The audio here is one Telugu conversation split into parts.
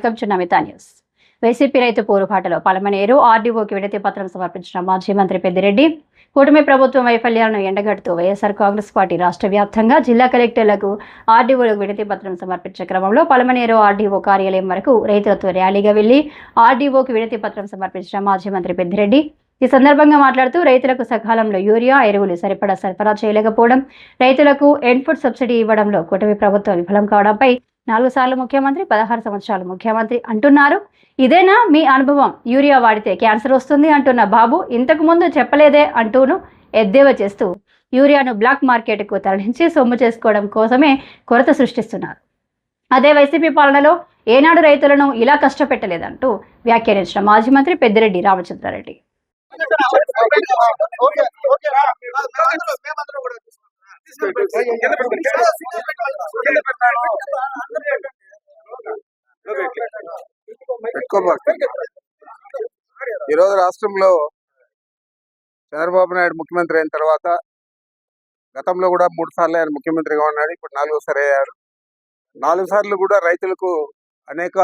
Welcome to Namita news. YCP రైతు పోరుబాటలో పలమనేరు ఆర్డీఓకి విడతి పత్రం సమర్పించిన మాజీ మంత్రి పెద్దిరెడ్డి కూటమి ప్రభుత్వం వైఫల్యాలను ఎండగడుతూ వైఎస్ఆర్ కాంగ్రెస్ పార్టీ రాష్ట్ర వ్యాప్తంగా జిల్లా కలెక్టర్లకు ఆర్డీఓలకు విడతి పత్రం సమర్పించే క్రమంలో పలమనేరు ఆర్డీఓ కార్యాలయం వరకు రైతులతో ర్యాలీగా వెళ్ళి ఆర్డీఓకి విడతి పత్రం సమర్పించిన మాజీ మంత్రి పెద్దిరెడ్డి. ఈ సందర్భంగా మాట్లాడుతూ రైతులకు సకాలంలో యూరియా ఎరువులు సరిపడా సరఫరా చేయలేకపోవడం రైతులకు ఎన్ఫుడ్ సబ్సిడీ ఇవ్వడంలో కూటమి ప్రభుత్వం విఫలం కావడంపై నాలుగు సార్లు ముఖ్యమంత్రి పదహారు సంవత్సరాలు ముఖ్యమంత్రి అంటున్నారు ఇదేనా మీ అనుభవం యూరియా వాడితే క్యాన్సర్ వస్తుంది అంటున్న బాబు ఇంతకు ముందు చెప్పలేదే అంటూను ఎద్దేవా చేస్తూ యూరియాను బ్లాక్ మార్కెట్కు తరలించి సొమ్ము చేసుకోవడం కోసమే కొరత సృష్టిస్తున్నారు అదే వైసీపీ పాలనలో ఏనాడు రైతులను ఇలా కష్టపెట్టలేదంటూ వ్యాఖ్యానించిన మాజీ మంత్రి పెద్దిరెడ్డి రామచంద్రారెడ్డి ఎక్కువ పెట్టుకోబాకు. ఈరోజు రాష్ట్రంలో చంద్రబాబు నాయుడు ముఖ్యమంత్రి అయిన తర్వాత గతంలో కూడా మూడు సార్లు ఆయన ముఖ్యమంత్రిగా ఉన్నాడు ఇప్పుడు నాలుగోసారి అయ్యారు నాలుగు సార్లు కూడా రైతులకు అనేక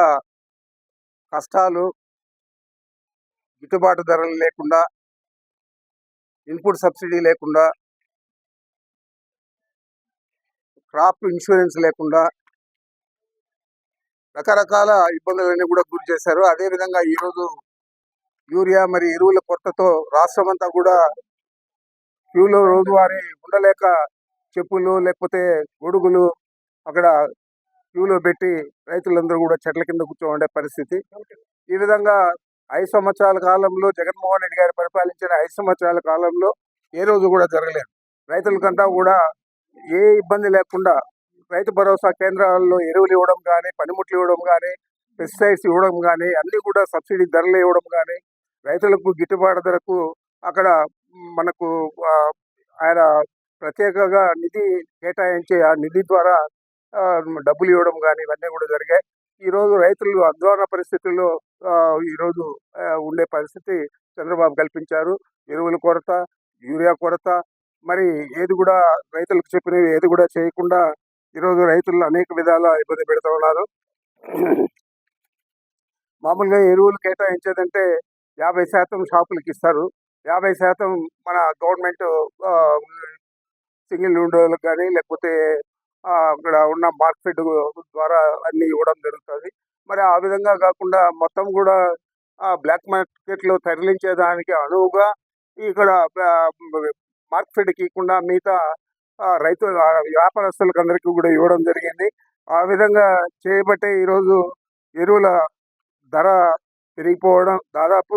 కష్టాలు గిట్టుబాటు ధరలు లేకుండా ఇన్పుట్ సబ్సిడీ లేకుండా క్రాప్ ఇన్సూరెన్స్ లేకుండా రకరకాల ఇబ్బందులన్నీ కూడా గురి చేశారు. అదే విధంగా ఈరోజు యూరియా మరి ఎరువుల కొరతతో రాష్ట్రం అంతా కూడా క్యూలో రోజువారీ ఉండలేక చెప్పులు లేకపోతే గొడుగులు అక్కడ క్యూలో పెట్టి రైతులందరూ కూడా చెట్ల కింద కూర్చోండే పరిస్థితి. ఈ విధంగా ఐదు సంవత్సరాల కాలంలో జగన్మోహన్ రెడ్డి గారు పరిపాలించిన ఐదు సంవత్సరాల కాలంలో ఏ రోజు కూడా జరగలేదు. రైతులకంతా కూడా ఏ ఇబ్బంది లేకుండా రైతు భరోసా కేంద్రాల్లో ఎరువులు ఇవ్వడం కానీ పనిముట్లు ఇవ్వడం కానీ పెస్టిసైడ్స్ ఇవ్వడం కానీ అన్నీ కూడా సబ్సిడీ ధరలు ఇవ్వడం కానీ రైతులకు గిట్టుబాటు ధరకు అక్కడ మనకు ఆయన ప్రత్యేకంగా నిధి కేటాయించే ఆ నిధి ద్వారా డబ్బులు ఇవ్వడం కానీ ఇవన్నీ కూడా జరిగాయి. ఈరోజు రైతులు అధ్వాన పరిస్థితుల్లో ఈరోజు ఉండే పరిస్థితి చంద్రబాబు కల్పించారు. ఎరువుల కొరత యూరియా కొరత మరి ఏది కూడా రైతులకు చెప్పినవి ఏది కూడా చేయకుండా ఈరోజు రైతులు అనేక విధాల ఇబ్బంది పెడుతూ ఉన్నారు. మామూలుగా ఎరువులు కేటాయించేదంటే యాభై శాతం షాపులకి ఇస్తారు. యాభై శాతం మన గవర్నమెంట్ సింగిల్ విండోలకు కానీ లేకపోతే ఆ, అక్కడ ఉన్న మార్కెట్ ద్వారా అన్ని ఇవ్వడం జరుగుతుంది. మరి ఆ విధంగా కాకుండా మొత్తం కూడా బ్లాక్ మార్కెట్లో తరలించేదానికి అనువుగా ఇక్కడ మార్కెట్కి ఇవ్వకుండా మిగతా రైతు ఆ, వ్యాపారస్తులకు అందరికీ కూడా ఇవ్వడం జరిగింది. ఆ విధంగా చేయబట్టే ఈరోజు ఎరువుల ధర పెరిగిపోవడం దాదాపు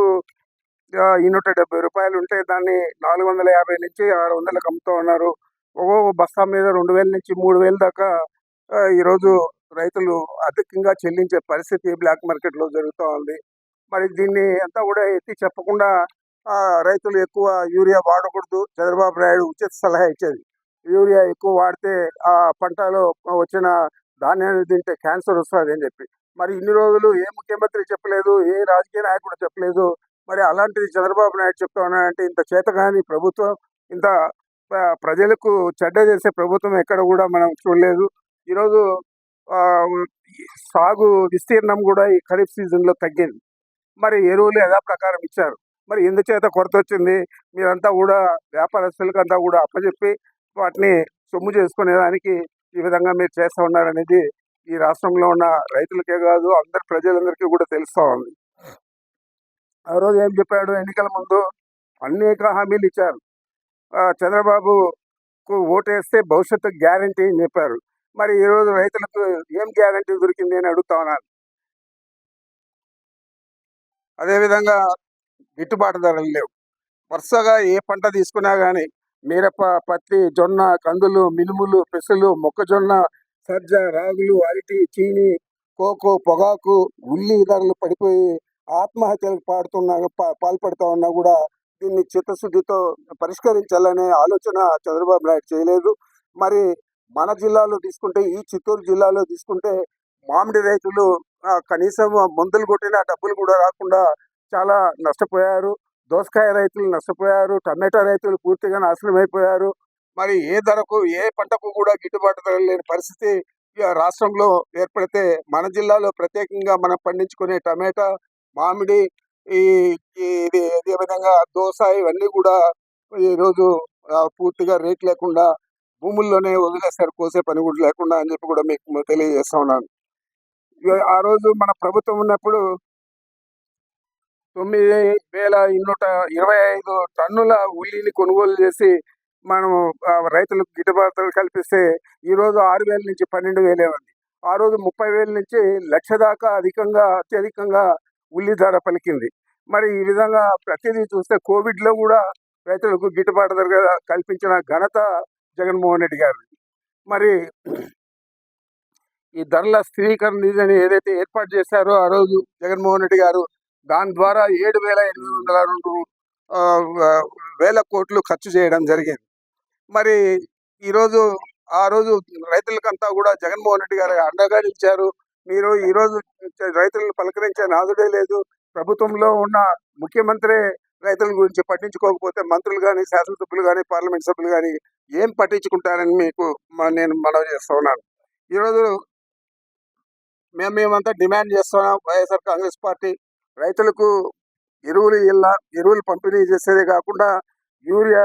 ఆ, నూట డెబ్బై రూపాయలు ఉంటే దాన్ని నాలుగు వందల యాభై నుంచి ఆరు వందలకు అమ్ముతూ ఉన్నారు. ఒక్కొక్క బస్తా మీద రెండు వేల నుంచి మూడు వేల దాకా ఈరోజు రైతులు అధికంగా చెల్లించే పరిస్థితి బ్లాక్ మార్కెట్లో జరుగుతూ ఉంది. మరి దీన్ని అంతా కూడా ఎత్తి చెప్పకుండా ఆ, రైతులు ఎక్కువ యూరియా వాడకూడదు. చంద్రబాబు నాయుడు ఉచిత సలహా ఇచ్చేది. యూరియా ఎక్కువ వాడితే ఆ పంటలో వచ్చిన ధాన్యాన్ని తింటే క్యాన్సర్ వస్తుంది అని చెప్పి. మరి ఇన్ని రోజులు ఏ ముఖ్యమంత్రి చెప్పలేదు ఏ రాజకీయ నాయకుడు చెప్పలేదు మరి అలాంటిది చంద్రబాబు నాయుడు చెప్తా ఉన్నాడంటే ఇంత చేతగాని ప్రభుత్వం ఇంత ప్రజలకు చెడ్డ చేసే ప్రభుత్వం ఎక్కడ కూడా మనం చూడలేదు. ఈరోజు సాగు విస్తీర్ణం కూడా ఈ ఖరీఫ్ సీజన్లో తగ్గింది. మరి ఎరువులు యథా ప్రకారం ఇచ్చారు. మరి ఎందుచేత కొరత వచ్చింది? మీరంతా కూడా వ్యాపారస్తులకు అంతా కూడా అప్పచెప్పి వాటిని సొమ్ము చేసుకునేదానికి ఈ విధంగా మీరు చేస్తూ ఉన్నారనేది ఈ రాష్ట్రంలో ఉన్న రైతులకే కాదు అందరి ప్రజలందరికీ కూడా తెలుస్తూ ఉంది. ఆ రోజు ఏం చెప్పాడు? ఎన్నికల ముందు అనేక హామీలు ఇచ్చారు. ఆ, చంద్రబాబుకు ఓటేస్తే భవిష్యత్తు గ్యారంటీ అని చెప్పారు. మరి ఈరోజు రైతులకు ఏం గ్యారంటీ దొరికింది అని అడుగుతా ఉన్నాను. అదేవిధంగా గిట్టుబాటు ధరలు లేవు. వరుసగా ఏ పంట తీసుకున్నా కానీ మిరప పత్తి జొన్న కందులు మినుములు పెసలు మొక్కజొన్న సజ్జ రాగులు అరటి చీని కోకో పొగాకు ఉల్లి ధరలు పడిపోయి ఆత్మహత్యలకు పాడుతున్నా పా- పాల్పడుతూ ఉన్నా కూడా దీన్ని చిత్తశుద్ధితో పరిష్కరించాలనే ఆలోచన చంద్రబాబు నాయుడు చేయలేదు. మరి మన జిల్లాలో తీసుకుంటే ఈ చిత్తూరు జిల్లాలో తీసుకుంటే మామిడి రైతులు కనీసం మందులు కొట్టిన డబ్బులు కూడా రాకుండా చాలా నష్టపోయారు. దోసకాయ రైతులు నష్టపోయారు టమాటా రైతులు పూర్తిగా నాశనం అయిపోయారు. మరి ఏ ధరకు ఏ పంటకు కూడా గిట్టుబాటు ధర లేని పరిస్థితి ఇక రాష్ట్రంలో ఏర్పడితే మన జిల్లాలో ప్రత్యేకంగా మనం పండించుకునే టమాటా మామిడి ఈ ఇది అదే విధంగా దోస ఇవన్నీ కూడా ఈరోజు పూర్తిగా రేట్ లేకుండా భూముల్లోనే వదిలేస్తారు కోసే పని కూడా లేకుండా అని చెప్పి కూడా మీకు తెలియజేస్తా ఉన్నాను. ఇక ఆ రోజు మన ప్రభుత్వం ఉన్నప్పుడు తొమ్మిది వేల నూట ఇరవై ఐదు టన్నుల ఉల్లిని కొనుగోలు చేసి మనం రైతులకు గిట్టుబాటు కల్పిస్తే ఈరోజు ఆరు వేల నుంచి పన్నెండు వేలే ఉంది. ఆ రోజు ముప్పై వేల నుంచి లక్ష దాకా అధికంగా అత్యధికంగా ఉల్లి ధర పలికింది. మరి ఈ విధంగా ప్రతిదీ చూస్తే కోవిడ్లో కూడా రైతులకు గిట్టుబాటు ధర కల్పించిన ఘనత జగన్మోహన్ రెడ్డి గారు మరి ఈ ధరల స్థిరీకరణ నిధిని ఏదైతే ఏర్పాటు చేశారో ఆ రోజు జగన్మోహన్ రెడ్డి గారు దాని ద్వారా ఏడు వేల ఎనిమిది వందల రెండు వేల కోట్లు ఖర్చు చేయడం జరిగింది. మరి ఈరోజు ఆ రోజు రైతులకంతా కూడా జగన్మోహన్ రెడ్డి గారు అండగా నిలిచారు. మీరు ఈ రోజు రైతులను పలకరించే నాదుడే లేదు. ప్రభుత్వంలో ఉన్న ముఖ్యమంత్రి రైతుల గురించి పట్టించుకోకపోతే మంత్రులు కానీ శాసనసభ్యులు కానీ పార్లమెంట్ సభ్యులు కానీ ఏం పట్టించుకుంటారని మీకు నేను మనవి చేస్తున్నాను ఈరోజు మేము మేమంతా డిమాండ్ చేస్తున్నాం. వైఎస్ఆర్ కాంగ్రెస్ పార్టీ రైతులకు ఎరువులు ఇళ్ళ ఎరువులు పంపిణీ చేసేదే కాకుండా యూరియా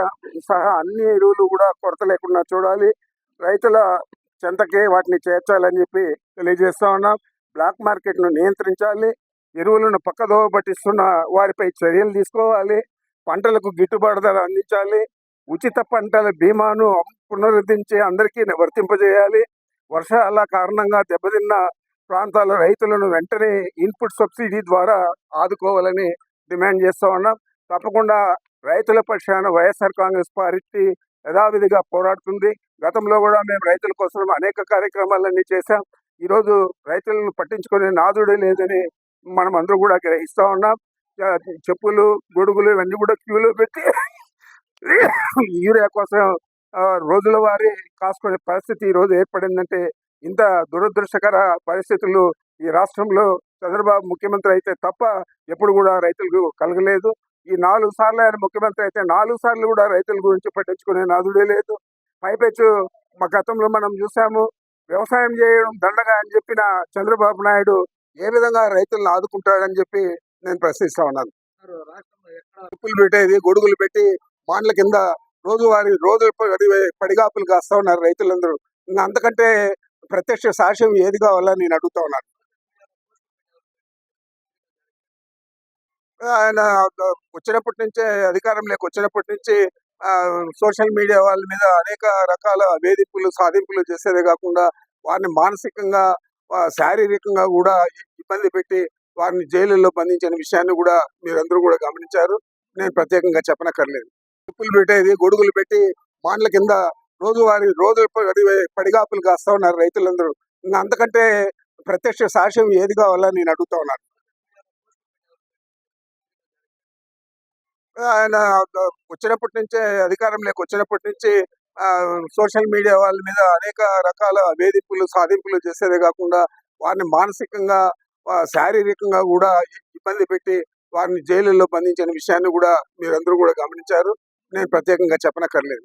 సహా అన్ని ఎరువులు కూడా కొరత లేకుండా చూడాలి. రైతుల చెంతకే వాటిని చేర్చాలని చెప్పి తెలియజేస్తా ఉన్నాం. బ్లాక్ మార్కెట్ను నియంత్రించాలి. ఎరువులను పక్కదోవ పట్టిస్తున్న వారిపై చర్యలు తీసుకోవాలి. పంటలకు గిట్టుబాటు ధర అందించాలి. ఉచిత పంటల బీమాను పునరుద్ధరించి అందరికీ వర్తింపజేయాలి. వర్షాల కారణంగా దెబ్బతిన్న ప్రాంతాల రైతులను వెంటనే ఇన్పుట్ సబ్సిడీ ద్వారా ఆదుకోవాలని డిమాండ్ చేస్తూ ఉన్నాం. తప్పకుండా రైతుల పక్షాన వైఎస్ఆర్ కాంగ్రెస్ పార్టీ యథావిధిగా పోరాడుతుంది. గతంలో కూడా మేము రైతుల కోసం అనేక కార్యక్రమాలన్నీ చేశాం. ఈరోజు రైతులను పట్టించుకునే నాదుడే లేదని మనం అందరూ కూడా గ్రహిస్తూ ఉన్నాం. చెప్పులు గొడుగులు ఇవన్నీ కూడా క్యూలో పెట్టి యూరియా కోసం రోజుల వారి కాసుకునే పరిస్థితి ఈరోజు ఏర్పడిందంటే ఇంత దురదృష్టకర పరిస్థితులు ఈ రాష్ట్రంలో చంద్రబాబు ముఖ్యమంత్రి అయితే తప్ప ఎప్పుడు కూడా రైతులకు కలగలేదు. ఈ నాలుగు సార్లు ఆయన ముఖ్యమంత్రి అయితే నాలుగు సార్లు కూడా రైతుల గురించి పట్టించుకునే నాదుడే లేదు. పైపెచ్చు మా గతంలో మనం చూసాము వ్యవసాయం చేయడం దండగా అని చెప్పిన చంద్రబాబు నాయుడు ఏ విధంగా రైతులను ఆదుకుంటాడని చెప్పి నేను ప్రశ్నిస్తా ఉన్నాను. ఉప్పులు పెట్టేది గొడుగులు పెట్టి మాండ్ల కింద రోజువారి రోజు పడి పడిగాపులు కాస్తా ఉన్నారు రైతులందరూ. అంతకంటే ప్రత్యక్ష సాక్ష్యం ఏది కావాలని నేను అడుగుతా ఉన్నాను. ఆయన వచ్చినప్పటి నుంచే అధికారంలోకి వచ్చినప్పటి నుంచి సోషల్ మీడియా వాళ్ళ మీద అనేక రకాల వేధింపులు సాధింపులు చేసేదే కాకుండా వారిని మానసికంగా శారీరకంగా కూడా ఇబ్బంది పెట్టి వారిని జైలులో బంధించిన విషయాన్ని కూడా మీరందరూ కూడా గమనించారు. నేను ప్రత్యేకంగా చెప్పనక్కర్లేదు. ఉప్పులు పెట్టేది గొడుగులు పెట్టి మాండ్ల కింద రోజువారి రోజు పడిగాపులు కాస్తా ఉన్నారు రైతులందరూ. ఇంకా అంతకంటే ప్రత్యక్ష సాక్ష్యం ఏది కావాలని నేను అడుగుతా ఉన్నాను. ఆయన వచ్చినప్పటి నుంచే అధికారంలోకి వచ్చినప్పటి నుంచి సోషల్ మీడియా వాళ్ళ మీద అనేక రకాల వేధింపులు సాధింపులు చేసేదే కాకుండా వారిని మానసికంగా శారీరకంగా కూడా ఇబ్బంది పెట్టి వారిని జైలులో బంధించిన విషయాన్ని కూడా మీరందరూ కూడా గమనించారు. నేను ప్రత్యేకంగా చెప్పనక్కర్లేదు.